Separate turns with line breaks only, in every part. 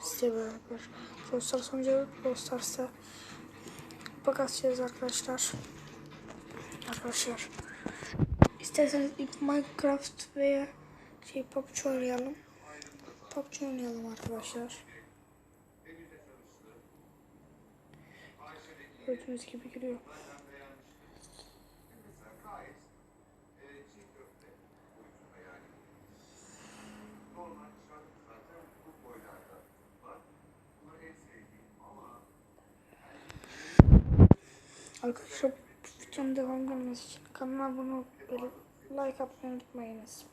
Size beraber Brawl Stars oynayacağız. Brawl Stars'ta bakacağız arkadaşlar. Arkadaşlar. İsterseniz Minecraft veya şey PUBG oynayalım. PUBG oynayalım arkadaşlar. Gördüğünüz gibi giriyor. Arkadaşlar videonun devam gelmesi için kanalıma abone olup böyle like atmayı unutmayınız.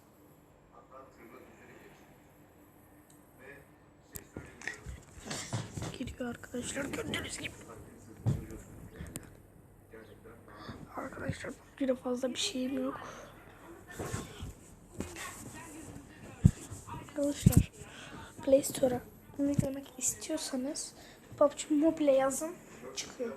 Gidiyor arkadaşlar gördüğünüz gibi. Arkadaşlar bir de fazla bir şeyim yok. Arkadaşlar Play Store'a yüklemek istiyorsanız PUBG Mobile yazın çıkıyor.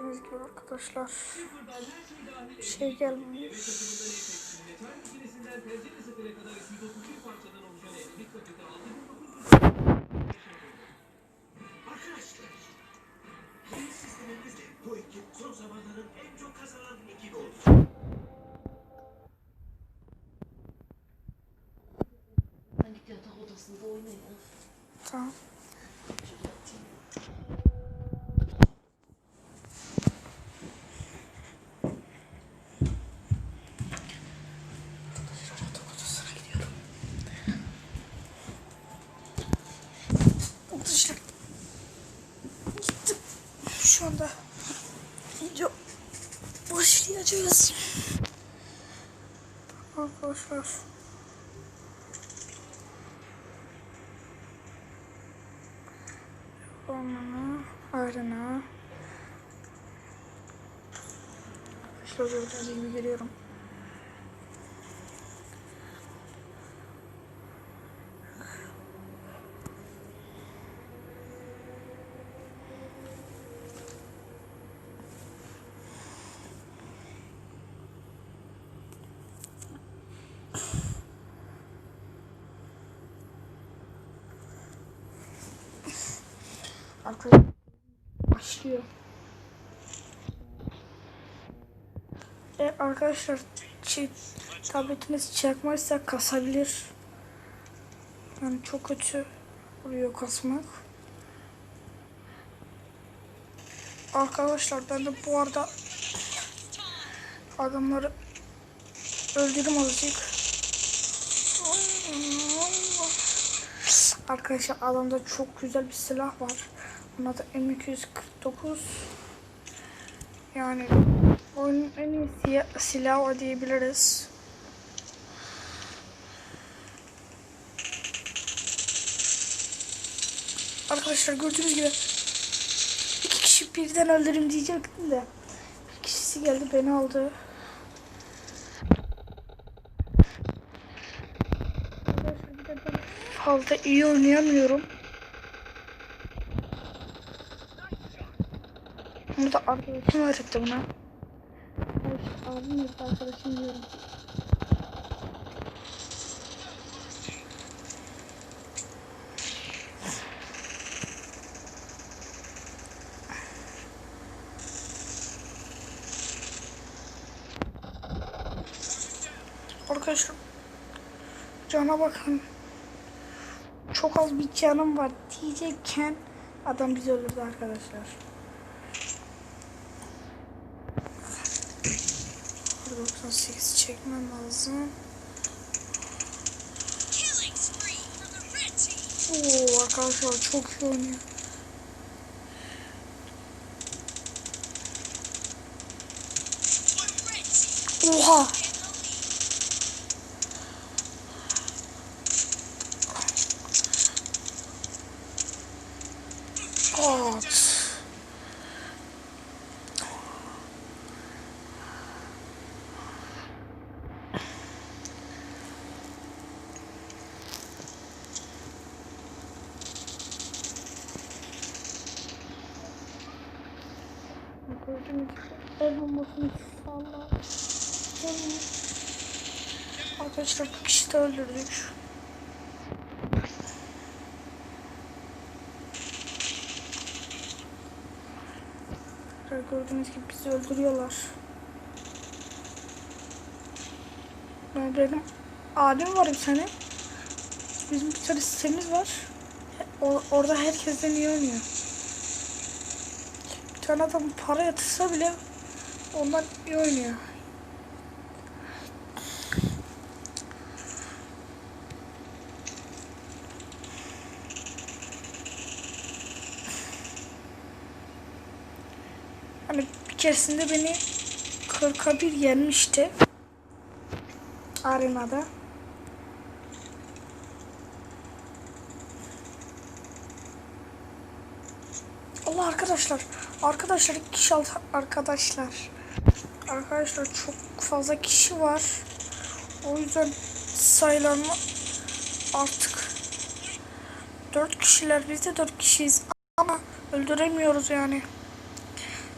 Gördüğünüz gibi arkadaşlar bir şey gelmemiş.
Yatak odasında oynayayım.
Tamam. Arkadaşlar gittim. Şu anda video başlayacağız. Arkadaşlar. Arena. Arkadaşlar gördüğünüz gibi geliyorum. Arkadaşlar başlıyor. E, arkadaşlar tabletiniz çakmazsa kasabilir. Yani çok kötü oluyor kasmak. Arkadaşlar ben de bu arada adamları öldürdüm azıcık. Arkadaşlar adamda çok güzel bir silah var. Buna da M249. Yani oyunun en iyi siya- silahı diyebiliriz. Arkadaşlar gördüğünüz gibi iki kişi birden öldürüm diyecektim de bir kişisi geldi beni aldı. Arkadaşlar bir de ben fazla iyi oynayamıyorum. Bunu da arkadaşım öğretti buna. Abim yok arkadaşım diyorum. Arkadaşlar cana bakın. Çok az bir canım var diyecekken adam bizi öldürdü arkadaşlar. 98 çekmem lazım. Oo arkadaşlar çok iyi oynuyor. Oha! Gibi el bombasını sağlar. Arkadaşlar bu kişi de öldürdük. Gördüğünüz gibi bizi öldürüyorlar. Ben benim abim var bir tane. Bizim bir tane sitemiz var. O- orada herkesten iyi oynuyor. Tane adam para yatırsa bile ondan iyi oynuyor. Hani bir keresinde beni 40'a bir yenmişti. Arenada. Allah arkadaşlar. Arkadaşlar iki kişi arkadaşlar. Arkadaşlar çok fazla kişi var. O yüzden sayılarını artık dört kişiler biz de dört kişiyiz ama öldüremiyoruz yani.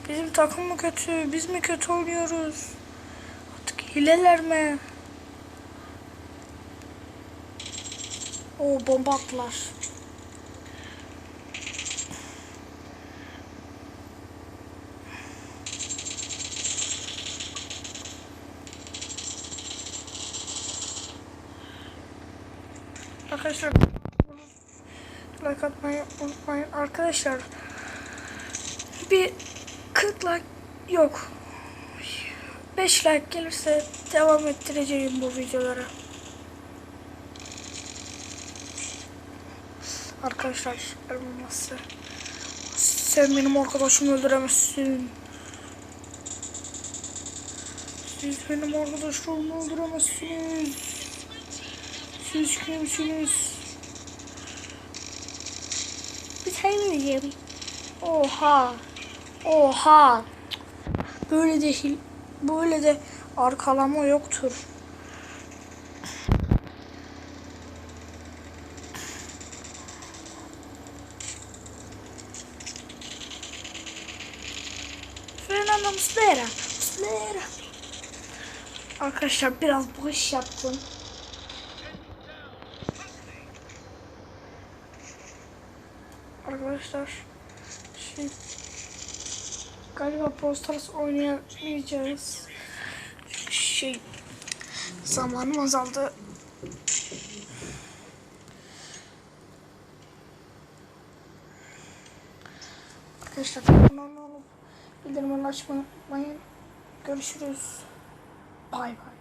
Bizim takım mı kötü? Biz mi kötü oynuyoruz? Artık hileler mi? O bomba attılar. Arkadaşlar like atmayı unutmayın. Arkadaşlar bir 40 like yok. 5 like gelirse devam ettireceğim bu videolara. Arkadaşlar elması. Sen benim arkadaşımı öldüremezsin. Siz benim arkadaşlarımı öldüremezsiniz. Siz kimsiniz? Bir şey mi diyeceğim? Oha. Oha. Böyle de böyle de arkalama yoktur. Fernando Muslera. Muslera. Arkadaşlar biraz boş yaptım. Arkadaşlar şey galiba Posters oynayamayacağız. Şey zamanım azaldı. Arkadaşlar abone olup bildirimleri açmayı unutmayın. Görüşürüz. Bay bay.